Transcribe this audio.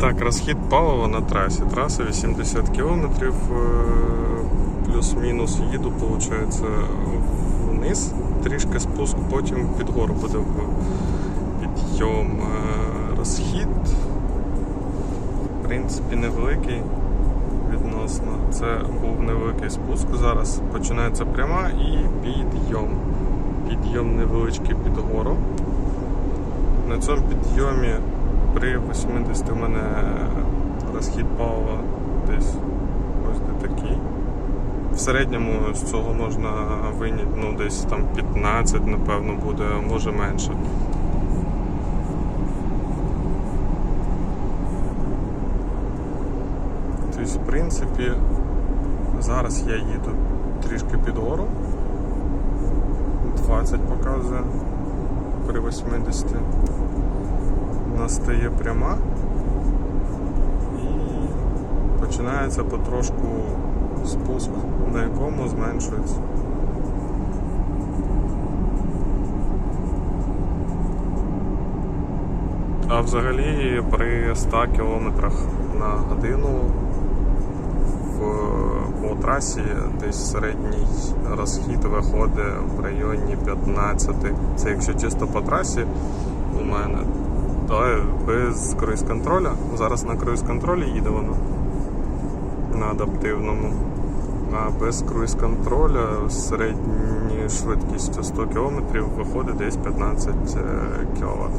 Так, розхід палива на трасі. Траса 80 км, плюс-мінус їду, виходить, вниз, трішки спуск, потім під гору буде підйом. Розхід, в принципі, невеликий відносно. Це був невеликий спуск. Зараз починається пряма і підйом. Підйом невеличкий під гору. На цьому підйомі при 80 у мене розхід палива десь ось де такий. В середньому з цього можна виняти ну, десь там 15, напевно, буде, може менше. Тобто, в принципі, зараз я їду трішки під гору. 20 показує при 80 настає пряма і починається потрошку спуск, на якому зменшується. А взагалі при 100 км на годину в, по трасі десь середній розхід виходить в районі 15. Це якщо чисто по трасі у мене. Але без круїз контроля. Зараз на круїз контролі їде воно на адаптивному. А без круїз контроля середньою швидкістю 100 км виходить десь 15 кВт.